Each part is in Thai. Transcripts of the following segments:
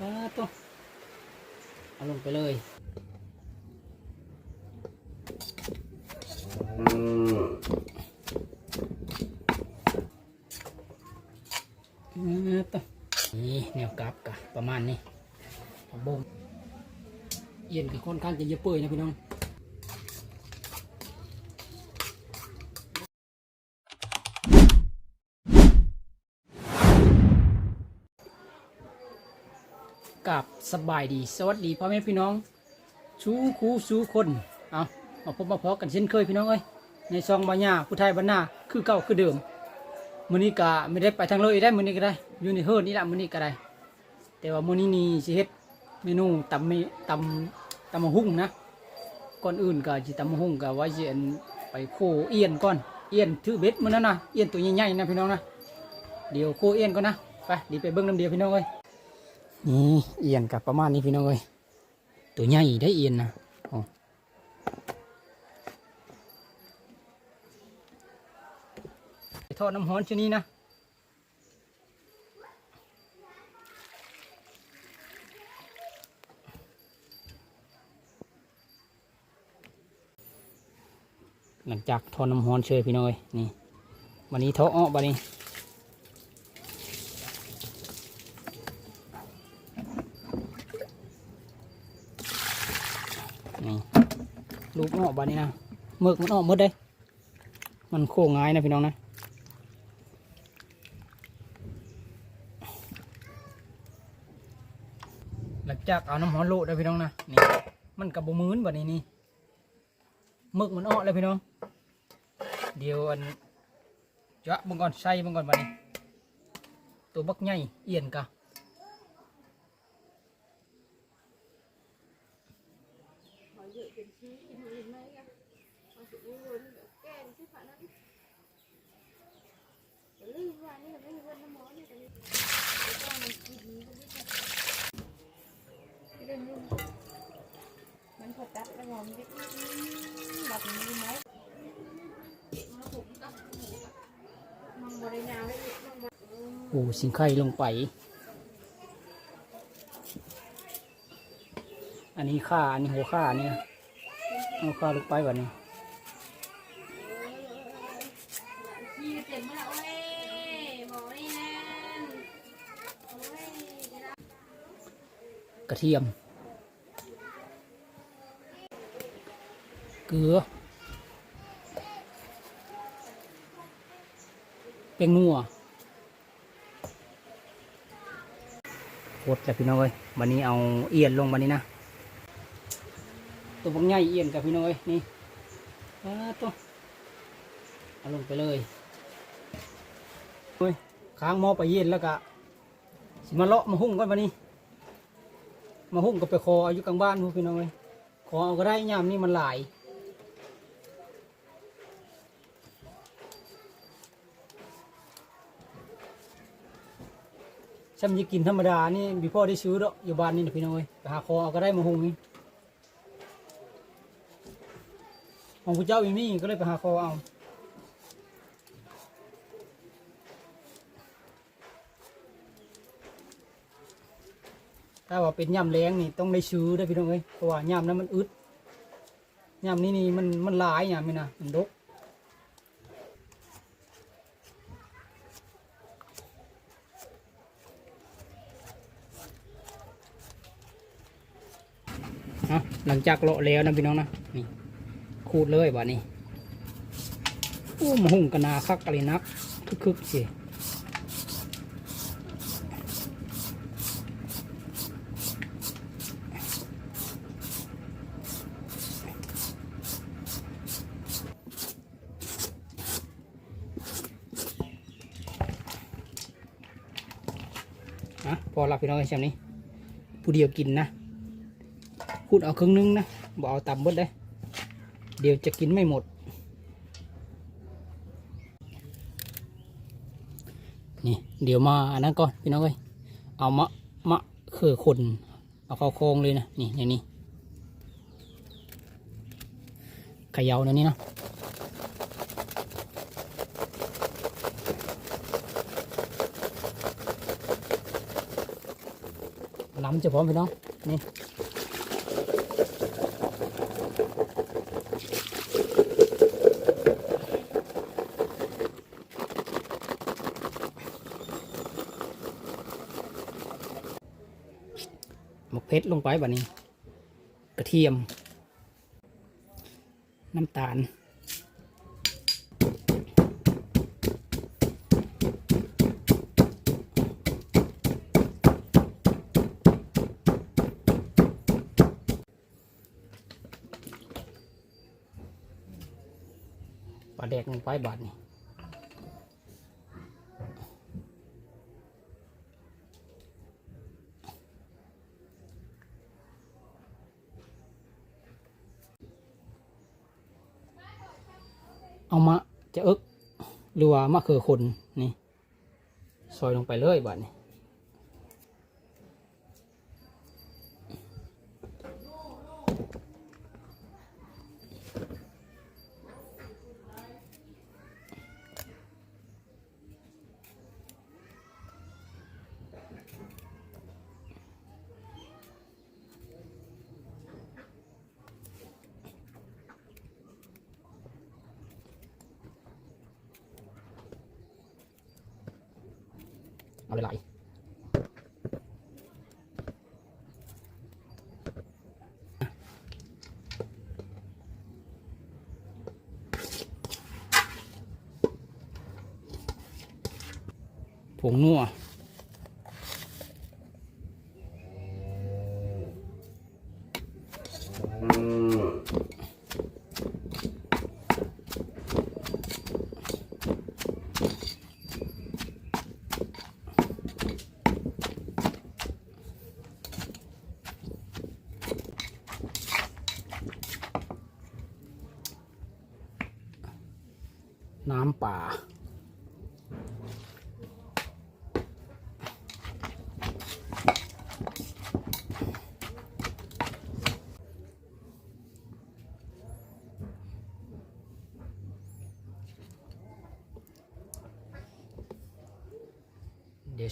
อ้าตัวเอาลงไปเลยอ่าตัวนี่แนวกราฟกะประมาณนี้ผมบ่มเย็นกับค่อนข้างจะเยอะเปื่อยนะพี่น้อง กับสบายดี สวัสดีพ่อแม่พี่น้องชูคูชูคนเอามาพบมาพอกันเช่นเคยพี่น้องเอ้ยในซองบาญาผู้ไทยบ้านนาคือเก่าคือเดิมมื้อนี้ก็ไม่ได้ไปทางเลยได้มื้อนี้ก็ได้อยู่ในเฮิร์นี่แหละมื้อนี้ก็ได้ แต่ว่ามื้อนี้นี่สิเฮ็ดเมนูตำเมตำตำมะฮุ่งนะก่อนอื่นก็สิตำมะฮุ่งก็ว่าสิอันไปโคเอียนก่อนเอียนถือเบ็ดมื้อนั้นนะเอียนตัวใหญ่ๆนะพี่น้องนะเดี๋ยวโคเอียนก่อนนะไปดีไปเบิ่งน้ำเดียวพี่น้องเอ้ย นี่เอียนกับประมาณนี้พี่น้องเอ้ยตัวใหญ่ได้เอียนนะทอดน้ำฮ้อนชนี้นะหลังจากทอดน้ำฮ้อนเชยพี่น้อยนี่วันนี้ทอดอ้อบันนี้ ลูกมันออกบานนี้นะเมือกมันออกหมดเลยมันโค้งง่ายนะพี่น้องนะหลังจากเอาน้ำหอมโลดได้พี่น้องนะนี่มันกับบมืนบานนี้นี่หมึกมันออกแล้วพี่น้อง เดี๋ยวอันจะบังก่อนใส่บังก่อนบานนี้ ตัวบักใหญ่เอียนกะ มันพอตัดแล้วมองเล็กแบบนี้ไหมมันบริณาเลยโอ้สิงไข่ลงไป อันนี้ข้าอันนี้หัวข้าเนี่ยเอาข้าลงไปแบบนี้ กระเทียม เกลือเป็นนัวโคตรแล้วพี่น้องเอ้ยวันนี้เอาเอียนลงวันนี้นะ ตัวบักใหญ่เอียนกับพี่น้องเอ้ยนี่ตัวเอาลงไปเลยเฮ้ยค้างหม้อไปเย็นแล้วก็สิมาเลาะมาหุ้งกันวันนี้ มาหุ้มกับไปคออายุกลางบ้านพี่น้องเลยขอเอาก็ได้ยามนี่มันหลายช่ำจะกินธรรมดานี่พี่พ่อได้ซื้อดอกอยู่บ้านนี่นะพี่น้องเลยไปหาคอเอาก็ได้มาหุ้มนี่ของพระเจ้าอยู่นี่ก็เลยไปหาคอเอา ถ้าว่าเป็นย่ำแรงนี่ต้องได้ซื้อได้พี่น้องเอ้ยเพราะว่าย่ำนั้นมันอึดย่ำนี้นี่มันมันหลายย่ำนี่นะมันดกเอาหลังจากเลาะแล้วนะพี่น้องนะนี่ขูดเลยบ่านี้โอ้มาหุ่งกะนาคักอะไรนักคึกๆสิ อะพอละพี่น้องไอ้แชมนี้ ผู้เดียวกินนะพูดเอาครึ่งนึงนะบอกเอาต่ำบดเลยเดี๋ยวจะกินไม่หมด นี่เดี๋ยวมาอันนั้นก่อนพี่น้องเอ้ยเอามะมะเขือคนเอาเข้าโครงเลยนะนี่อย่างนี้เขย่าในนี้นะ ลำจะพร้อมพี่น้องนี่หมกเพชรลงไปแบบนี้ กระเทียม น้ำตาล ปลาแด กลงไปบาทนี่เอามาจะเอิกหรือว่ามะเขือคนนี่ซอยลงไปเลยบาทนี่ งนัวน้ำป่า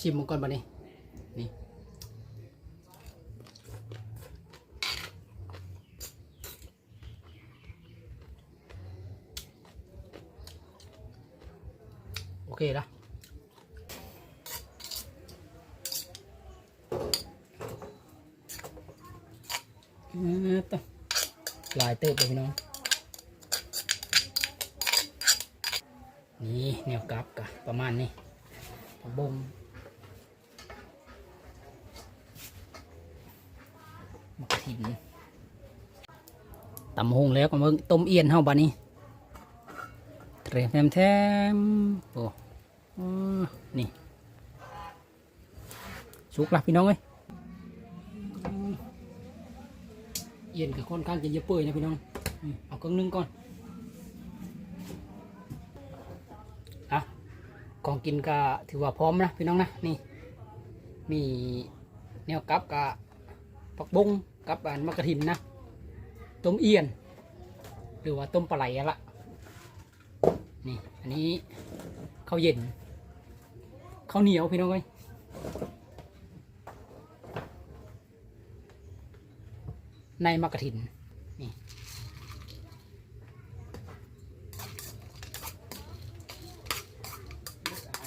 ชิมมันก่อนบานี้นี่โอเคละเออต่อลายเติบเลยพี่น้องนี่แนวกราฟกะประมาณนี้ผักบงมั กินตำหงแล้วก็มึงต้มเอียนเฮาบานี้เทรมแทมแทมโอ้อนี่สุกละพี่น้องเอ้ยเอียนกับค่อนข้างจะเยอะเปื่อยนะพี่น้องเอาเครื่องนึ่งก่อนอะของกินก็ถือว่าพร้อมนะพี่น้องนะนี่มีแนวกับกับผักบุ้ง กับอันมะกระถินนะ ต้มเอียน หรือว่าต้มปลาไหลละนี่ อันนี้ข้าวเย็นข้าวเหนียวพี่น้องเอ้ยในมะกระถินนี่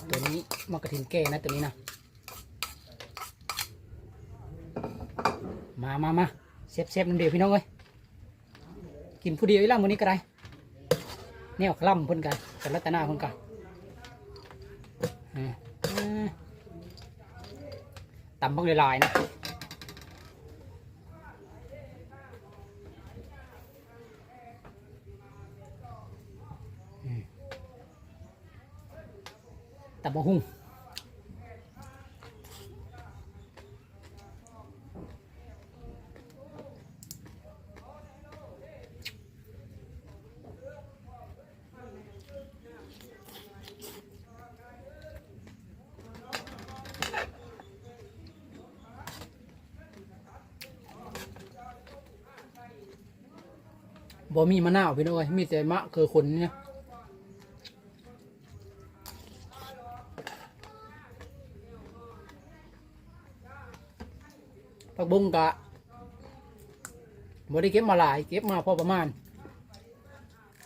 ตัวนี้มะกระถินแก่นะตัวนี้นะ มามามาเซฟเซฟนั่นเดียวพี่น้องเอ้ยกินผู้เดียวอีล่ะมื้อนี้ก็ได้แนวคล่ำเพิ่นกันกันรัตนาเพิ่นกันอ่าอ่าตำบักลายๆนะอืมตำบักหุ่ง บ่มีมะนาวพี่น้องเอ้ยมีแต่มะเคือคนเนี่ยผักบุ้งกะบ่ได้เก็บมาหลาย เก็บมาพอประมาณ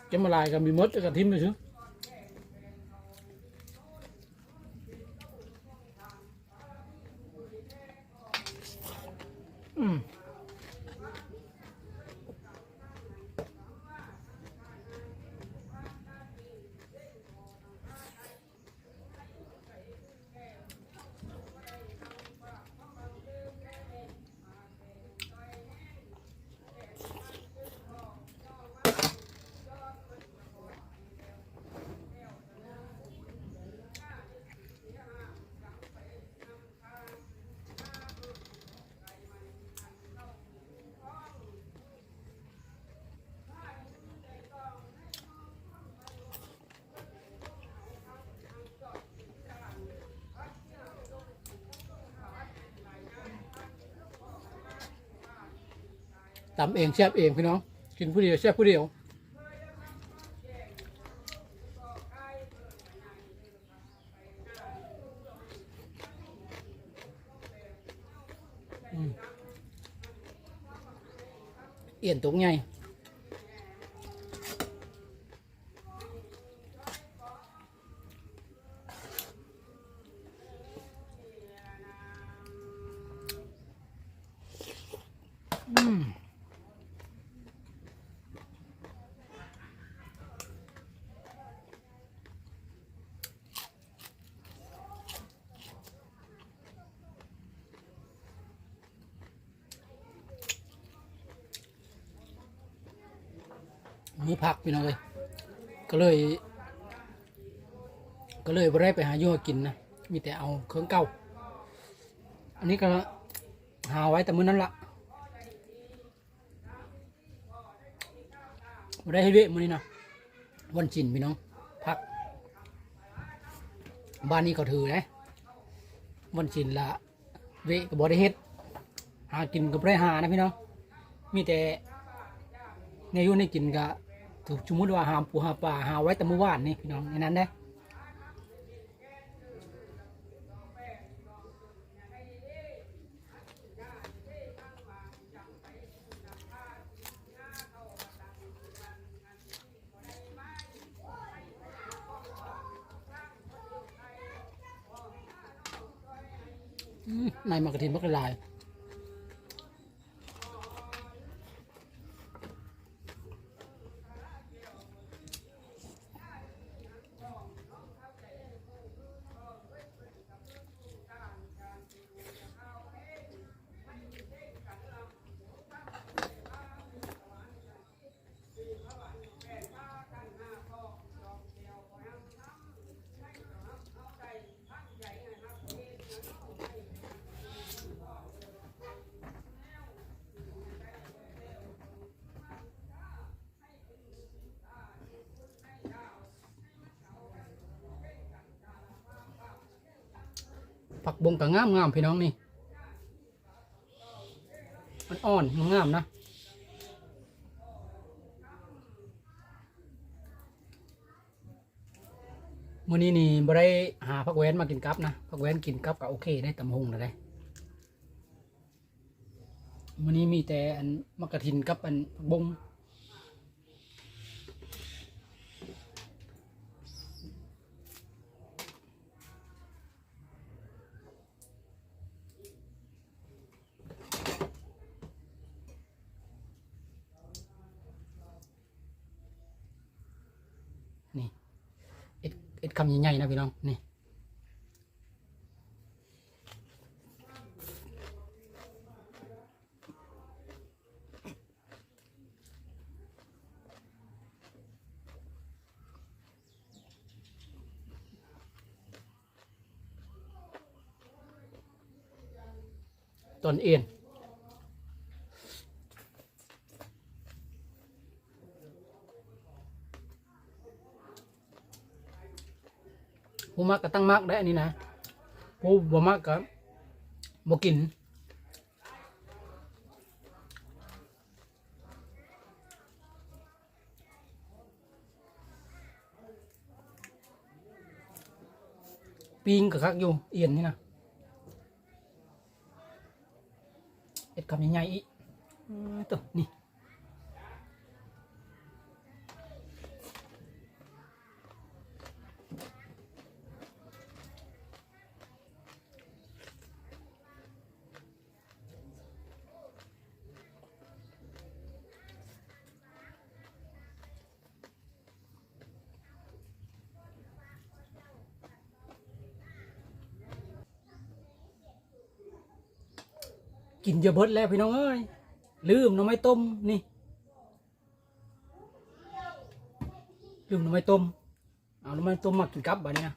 เก็บมาหลายก็มีมดกับทิมไปซื้อ ตำเองแซ่บเองพี่น้องกินผู้เดียวแซ่บผู้เดียวเอียนตุกไง มือพักพี่น้องเลยก็เลย ก็เลยบ่ได้ไปหาอยู่หากินนะมีแต่เอาเครื่องเก่าอันนี้ก็หาไว้แต่มื้อนั้นละบ่ได้ให้เวะมื้อนี้นะวันจินพี่น้องพัก บ้านนี้เขาถือนะวันจินละเวะก็บ่ได้เฮ็ดหากินก็บ่ได้หานะพี่น้องมีแต่ในอยู่ในกินก็ ถูกสมมุติว่าหามปูหาปลาหาไว้แต่เมื่อวานนี่พี่น้องในนั้นได้ในมากระถินมักละลาย ผักบงกับงามงามพี่น้องนี่ มันอ่อนงามนะมื่อนี้นี่บ่ได้หาผักแว้นมากินกับนะผักแว้นกินกับก็โอเคได้ตำหงแล้วได้มื่อนี้มีแต่อันมะกระถินกับอันบงนี่ เอ็ดคำใหญ่ๆนะพี่น้องนี่ต้นเอ็นผู้ มักก็ตั้งมักได้อันนี้นะผู้บ่มักก็บ่กินปิงกับคักอยู่เอียนนี่นะเอ็ดคำใหญ่ๆอีกอืมตัวนี่ กินเยอะเบิดแล้วพี่น้องเอ้ยลืมหน่อไม้ต้มนี่ลืมหน่อไม้ต้มเอาหน่อไม้ต้มมากินกับบัดนี้นะ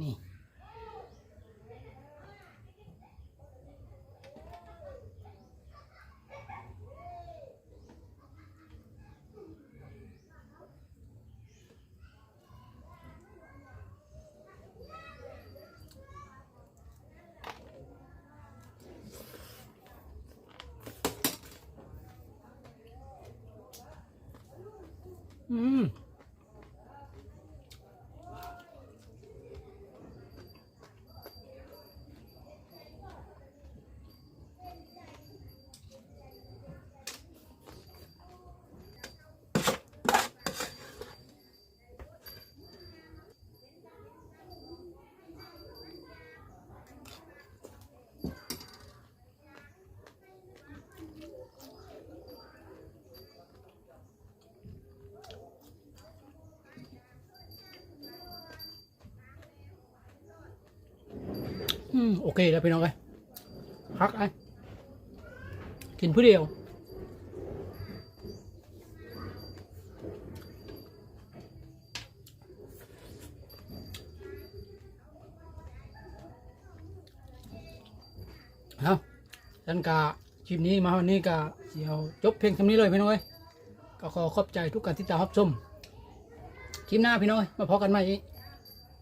นี่ อื อืมโอเคแล้วพี่น้องเอ้ยพักไอ้กินผู้เดียว เอาฉันกะคลิปนี้มาวันนี้กะเดี๋ยวจบเพียงเท่านี้เลยพี่น้องเอ้ยก็ขอขอบใจทุกการติดตามรับชมคลิปหน้าพี่น้อยมาพอกันใหม่อีก